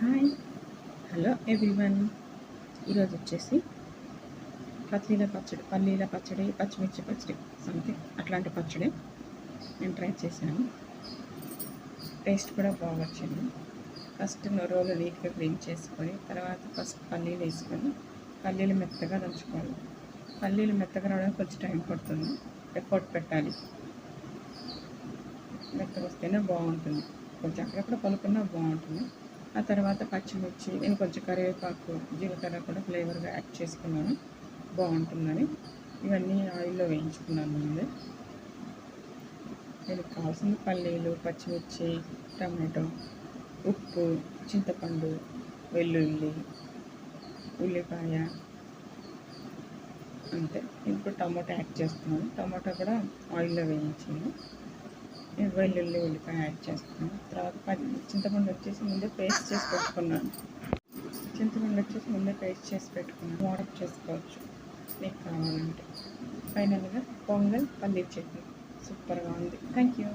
Hi hello everyone ఈరోజు వచ్చేసి పల్లీల పచ్చడి పల్లీల పచ్చడి పచ్చిమిర్చి పచ్చడి సంథింగ్ అట్లాంటి పచ్చడి నేను ట్రై చేశాను. టేస్ట్ కూడా బాగా వచ్చింది. ఫస్ట్ రోలు నీట్గా క్లీన్ చేసుకొని తర్వాత ఫస్ట్ పల్లీలు వేసుకొని పల్లీలు మెత్తగా దంచుకోవాలి. పల్లీలు మెత్తగా రావడానికి కొంచెం టైం పడుతుంది. ఎఫర్ట్ పెట్టాలి. మెత్తగా వస్తేనే బాగుంటుంది. కొంచెం అక్కడక్కడ పలుకున్నా బాగుంటుంది. ఆ తర్వాత పచ్చిమిర్చి నేను కొంచెం కరివేపాకు జీలకర్ర కూడా ఫ్లేవర్గా యాడ్ చేసుకున్నాను. బాగుంటుందని. ఇవన్నీ ఆయిల్లో వేయించుకున్నాను ముందే. దీనికి కావాల్సిన పల్లీలు పచ్చిమిర్చి టమాటో ఉప్పు చింతపండు వెల్లుల్లి ఉల్లిపాయ అంతే. ఇప్పుడు టమాటో యాడ్ చేస్తున్నాను. టమాటో కూడా ఆయిల్లో వేయించాను. వెల్లుల్లి ఉల్లిపాయ యాడ్ చేస్తున్నాను. తర్వాత పది చింతపండు వచ్చేసి ముందే పేస్ట్ చేసి పెట్టుకున్నాను. చింతపండు వచ్చేసి ముందే పేస్ట్ చేసి పెట్టుకున్నాను. వాటర్ చేసుకోవచ్చు. మీకు కావాలంటే. ఫైనల్గా పొంగల్ పన్నీర్ చట్నీ. సూపర్గా ఉంది. Thank you